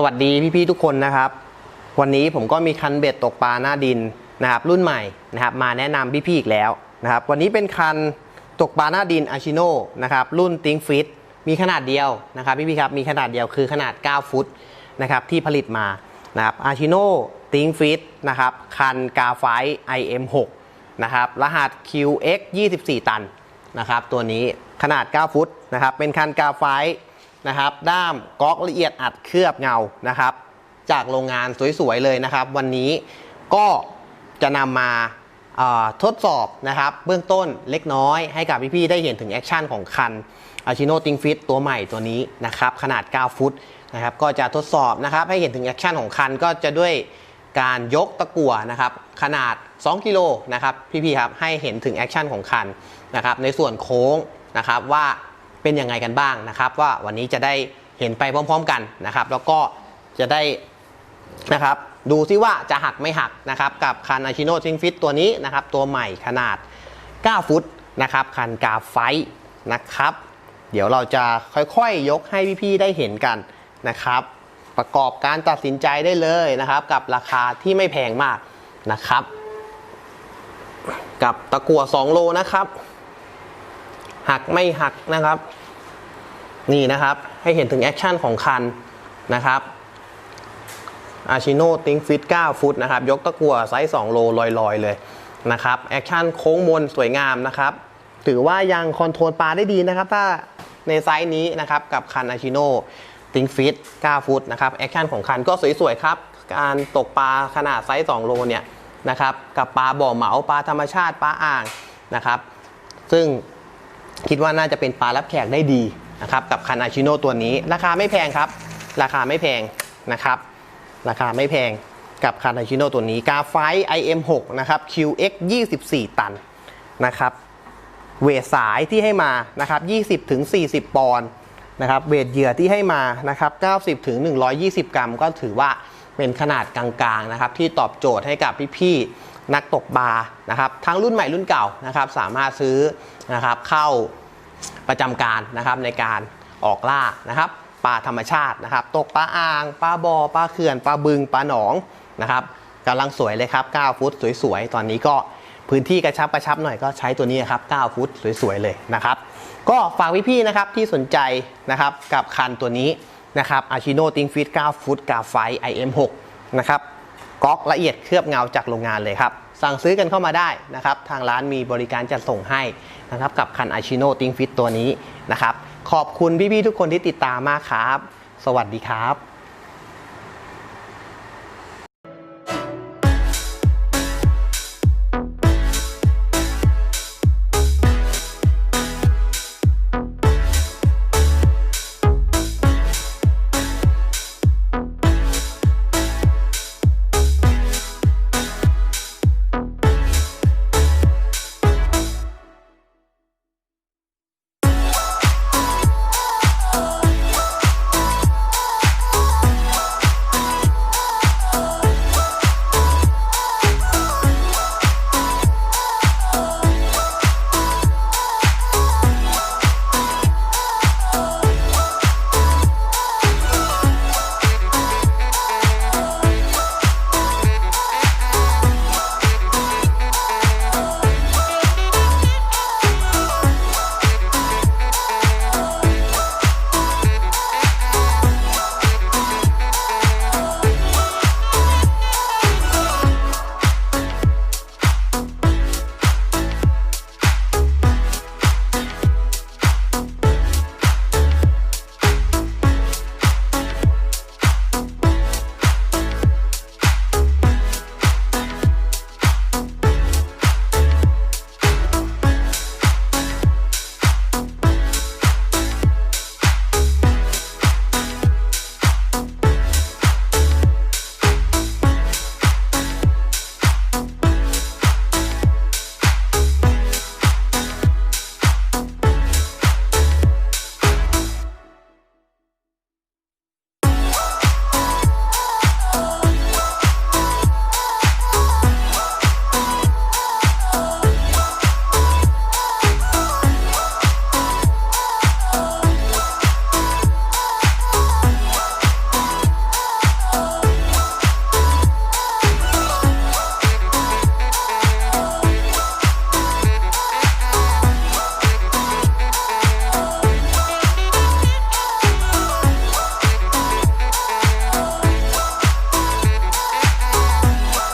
สวัสดีพี่ๆทุกคนนะครับ วันนี้ผมก็มีคันเบ็ดตกปลาหน้าดินนะครับ รุ่นใหม่นะครับ มาแนะนำพี่ๆอีกแล้วนะครับ วันนี้เป็นคันตกปลาหน้าดินอาชิโนนะครับ รุ่นติงฟิตมีขนาดเดียวนะครับพี่ๆครับมีขนาดเดียวคือขนาด 9 ฟุตนะครับที่ผลิตมานะครับอาชิโนติงฟิตนะครับคันกาไฟ IM6 นะครับรหัส QX 24 ตันนะครับตัวนี้ขนาด 9 ฟุตนะครับเป็นคันกาไฟ นะครับ ด้ามก๊อกละเอียดอัดเคลือบเงานะครับ จากโรงงานสวยๆเลยนะครับ วันนี้ก็จะนำมาทดสอบนะครับ เบื้องต้นเล็กน้อยให้กับพี่ๆได้เห็นถึงแอคชั่นของคันอาชิโนติงฟิตตัวใหม่ตัวนี้นะครับ ขนาด 9 ฟุตนะครับ ก็จะทดสอบนะครับ ให้เห็นถึงแอคชั่นของคันก็จะด้วยการยกตะกั่วนะครับ ขนาด 2 กิโลนะครับ พี่ๆครับให้เห็นถึงแอคชั่นของคันนะครับ ในส่วนโค้งนะครับว่า เป็นยังไงกันบ้างนะครับ ว่าวันนี้จะได้เห็นไปพร้อม ๆ กันนะครับ แล้วก็จะได้นะครับดูซิว่าจะหักไม่หักนะครับ กับคันอาชิโนทิงฟิตตัวนี้นะครับ ตัวใหม่ขนาด 9 ฟุตนะครับ คันกาไฟนะครับ เดี๋ยวเราจะค่อยๆยกให้พี่ๆได้เห็นกันนะครับ ประกอบการตัดสินใจได้เลยนะครับ กับราคาที่ไม่แพงมากนะครับ กับตะกั่ว2โลนะครับ หักไม่หักนะครับ นี่นะครับให้เห็นถึงแอคชั่นของคันนะครับอาชิโนติงฟิต9ฟุตนะครับ ยกตะกั่วไซส์2โลลอยๆ เลยนะครับแอคชั่นโค้งมนสวยงามนะครับ ถือว่ายังคอนโทรลปลาได้ดีนะครับ ถ้าในไซส์นี้นะครับ กับคันอาชิโนติงฟิต9ฟุตนะครับแอคชั่นของคันก็สวยๆครับ การตกปลาขนาดไซส์2โลเนี่ยนะครับ กับปลาบ่อเหมาปลาธรรมชาติปลาอ่างนะครับ ซึ่ง คิดว่าน่าจะเป็นปลารับแขกได้ดีนะครับกับคันอาชิโนตัวนี้ ราคาไม่แพงครับ ราคาไม่แพงนะครับ ราคาไม่แพงกับคันอาชิโนตัวนี้กาไฟ IM6 นะครับ QX 24 ตันนะครับเวทสายที่ให้มานะครับ 20ถึง40 ปอนด์นะครับเวทเหยื่อที่ให้มานะครับ 90ถึง120 กรัม ก็ถือว่าเป็นขนาดกลางๆนะครับที่ตอบโจทย์ให้กับพี่ๆ นักตกปลานะครับทั้งรุ่นใหม่รุ่นเก่านะครับสามารถซื้อนะครับเข้าประจำการนะครับในการออกล่านะครับปลาธรรมชาตินะครับ ตกปลาอ่างปลาบอ่อปลาเขื่อนปลาบึงปลาหนองนะครับกำลังสวยเลยครับ 9 ฟุตสวยๆ ตอนนี้ก็พื้นที่กระชับกระชับหน่อยก็ใช้ตัวนี้ครับ 9 ฟุตสวยๆ เลยนะครับ ก็ฝากพี่ๆนะครับที่สนใจนะครับกับคันตัวนี้นะครับอาชิโนติงฟิต9ฟุตกาไฟ IM6 นะครับ ก๊อกละเอียดเคลือบเงาจากโรงงานเลยครับ สั่งซื้อกันเข้ามาได้นะครับ ทางร้านมีบริการจัดส่งให้นะครับ กับคันอาชิโนติงฟิตตัวนี้นะครับ ขอบคุณพี่ๆทุกคนที่ติดตามมากครับ สวัสดีครับ